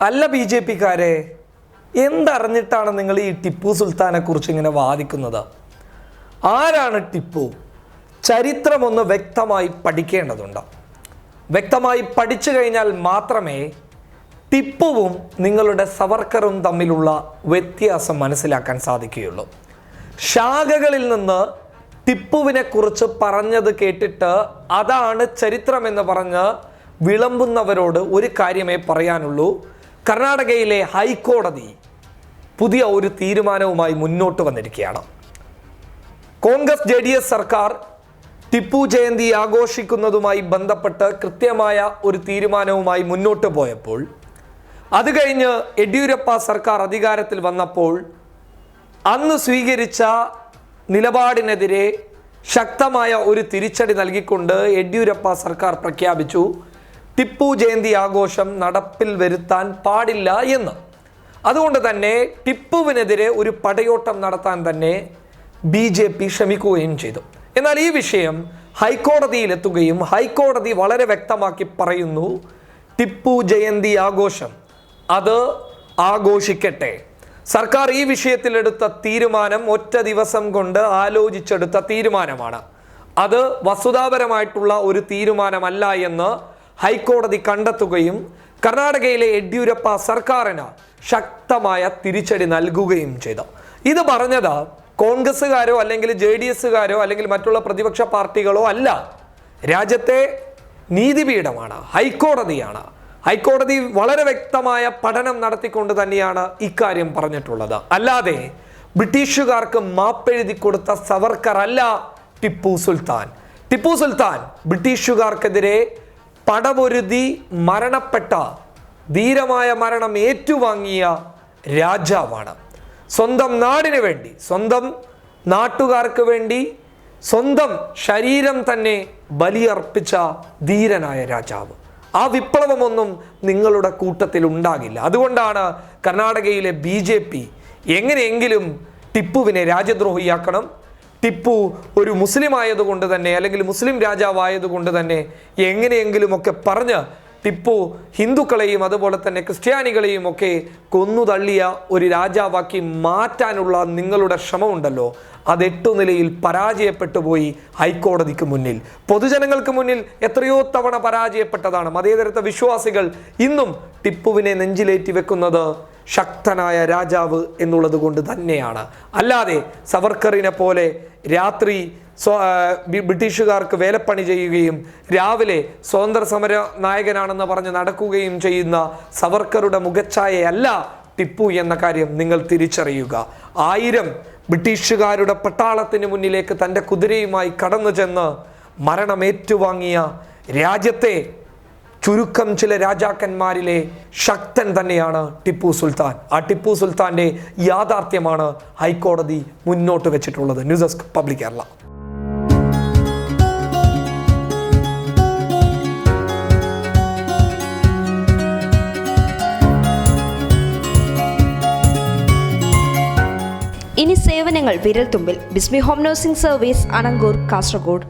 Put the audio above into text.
അല്ല B J പിക്കാരെ എന്തറിഞ്ഞിട്ടാണ് നിങ്ങൾ ഈ ടിപ്പു സുൽത്താനെ കുറിച്ച് ഇങ്ങനെ വാദിക്കുന്നത്? ആരാണ് ടിപ്പു? ചരിത്രമൊന്ന് വ്യക്തമായി പഠിക്കേണ്ടതുണ്ട്. വ്യക്തമായി പഠിച്ചു കഴിഞ്ഞാൽ മാത്രമേ ടിപ്പുവും നിങ്ങളുടെ സവർക്കറും തമ്മിലുള്ള വ്യത്യാസം മനസ്സിലാക്കാൻ സാധിക്കുകയുള്ളൂ. ശാഖകളിൽ നിന്ന് ടിപ്പുവിനെ കുറിച്ച് പറഞ്ഞത് കേട്ടിട്ട് അതാണ് ചരിത്രമെന്ന് പറഞ്ഞ് വിളമ്പുന്നവരോട് ഒരു കാര്യമേ പറയാനുള്ളൂ. കർണാടകയിലെ ഹൈക്കോടതി പുതിയ ഒരു തീരുമാനവുമായി മുന്നോട്ട് വന്നിരിക്കുകയാണ്. കോൺഗ്രസ് ജെ ഡി എസ് സർക്കാർ ടിപ്പു ജയന്തി ആഘോഷിക്കുന്നതുമായി ബന്ധപ്പെട്ട് കൃത്യമായ ഒരു തീരുമാനവുമായി മുന്നോട്ട് പോയപ്പോൾ അത് കഴിഞ്ഞ് യെഡ്യൂരപ്പ സർക്കാർ അധികാരത്തിൽ വന്നപ്പോൾ അന്ന് സ്വീകരിച്ച നിലപാടിനെതിരെ ശക്തമായ ഒരു തിരിച്ചടി നൽകിക്കൊണ്ട് യെഡ്യൂരപ്പ സർക്കാർ പ്രഖ്യാപിച്ചു. ടിപ്പു ജയന്തി ആഘോഷം നടപ്പിൽ വരുത്താൻ പാടില്ല എന്ന്. അതുകൊണ്ട് തന്നെ ടിപ്പുവിനെതിരെ ഒരു പടയോട്ടം നടത്താൻ തന്നെ ബി ജെ പി ശ്രമിക്കുകയും ചെയ്തു. എന്നാൽ ഈ വിഷയം ഹൈക്കോടതിയിലെത്തുകയും ഹൈക്കോടതി വളരെ വ്യക്തമാക്കി പറയുന്നു ടിപ്പു ജയന്തി ആഘോഷം അത് ആഘോഷിക്കട്ടെ. സർക്കാർ ഈ വിഷയത്തിലെടുത്ത തീരുമാനം ഒറ്റ ദിവസം കൊണ്ട് ആലോചിച്ചെടുത്ത തീരുമാനമാണ്. അത് വസ്തുതാപരമായിട്ടുള്ള ഒരു തീരുമാനമല്ല എന്ന് ഹൈക്കോടതി കണ്ടെത്തുകയും കർണാടകയിലെ യെഡ്യൂരപ്പ സർക്കാരിന് ശക്തമായ തിരിച്ചടി നൽകുകയും ചെയ്തു. ഇത് പറഞ്ഞത് കോൺഗ്രസ്സുകാരോ അല്ലെങ്കിൽ ജെ ഡി എസ്സുകാരോ അല്ലെങ്കിൽ മറ്റുള്ള പ്രതിപക്ഷ പാർട്ടികളോ അല്ല. രാജ്യത്തെ നീതിപീഠമാണ് ഹൈക്കോടതിയാണ്. ഹൈക്കോടതി വളരെ വ്യക്തമായ പഠനം നടത്തിക്കൊണ്ട് തന്നെയാണ് ഇക്കാര്യം പറഞ്ഞിട്ടുള്ളത്. അല്ലാതെ ബ്രിട്ടീഷുകാർക്ക് മാപ്പെഴുതി കൊടുത്ത സവർക്കർ അല്ല ടിപ്പു സുൽത്താൻ. ടിപ്പു സുൽത്താൻ ബ്രിട്ടീഷുകാർക്കെതിരെ പടപൊരുതി മരണപ്പെട്ട ധീരമായ മരണം ഏറ്റുവാങ്ങിയ രാജാവാണ്. സ്വന്തം നാടിന് വേണ്ടി സ്വന്തം നാട്ടുകാർക്ക് വേണ്ടി സ്വന്തം ശരീരം തന്നെ ബലിയർപ്പിച്ച ധീരനായ രാജാവ്. ആ വിപ്ലവമൊന്നും നിങ്ങളുടെ കൂട്ടത്തിൽ ഉണ്ടാകില്ല. അതുകൊണ്ടാണ് കർണാടകയിലെ ബി എങ്ങനെയെങ്കിലും ടിപ്പുവിനെ രാജ്യദ്രോഹിയാക്കണം ടിപ്പു ഒരു മുസ്ലിം ആയതുകൊണ്ട് തന്നെ അല്ലെങ്കിൽ മുസ്ലിം രാജാവായതുകൊണ്ട് തന്നെ എങ്ങനെയെങ്കിലുമൊക്കെ പറഞ്ഞ് ടിപ്പു ഹിന്ദുക്കളെയും അതുപോലെ തന്നെ ക്രിസ്ത്യാനികളെയും ഒക്കെ കൊന്നു തള്ളിയ ഒരു രാജാവാക്കി മാറ്റാനുള്ള നിങ്ങളുടെ ശ്രമമുണ്ടല്ലോ. അത് എട്ടു നിലയിൽ പരാജയപ്പെട്ടു പോയി ഹൈക്കോടതിക്ക് മുന്നിൽ. പൊതുജനങ്ങൾക്ക് മുന്നിൽ എത്രയോ തവണ പരാജയപ്പെട്ടതാണ്. മതേതരത്വ വിശ്വാസികൾ ഇന്നും ടിപ്പുവിനെ നെഞ്ചിലേറ്റി വെക്കുന്നത് ശക്തനായ രാജാവ് എന്നുള്ളത് കൊണ്ട് തന്നെയാണ്. അല്ലാതെ സവർക്കറിനെ പോലെ രാത്രി ബ്രിട്ടീഷുകാർക്ക് വേലപ്പണി ചെയ്യുകയും രാവിലെ സ്വാതന്ത്ര്യ സമര നായകനാണെന്ന് പറഞ്ഞ് നടക്കുകയും ചെയ്യുന്ന സവർക്കറുടെ മുഖച്ഛായയല്ല ടിപ്പു എന്ന കാര്യം നിങ്ങൾ തിരിച്ചറിയുക. ആയിരം ബ്രിട്ടീഷുകാരുടെ പട്ടാളത്തിന് മുന്നിലേക്ക് തന്റെ കുതിരയുമായി കടന്നു ചെന്ന് മരണമേറ്റുവാങ്ങിയ രാജ്യത്തെ ചുരുക്കം ചില രാജാക്കന്മാരിലെ ശക്തൻ തന്നെയാണ് ടിപ്പു സുൽത്താൻ. ആ ടിപ്പു സുൽത്താന്റെ യാഥാർത്ഥ്യമാണ് ഹൈക്കോടതി മുന്നോട്ട് വെച്ചിട്ടുള്ളത്. News desk public Kerala. ഇനി സേവനങ്ങൾ വിരൽത്തുമ്പിൽ. Bismi home nursing service Anangoor Kasaragod.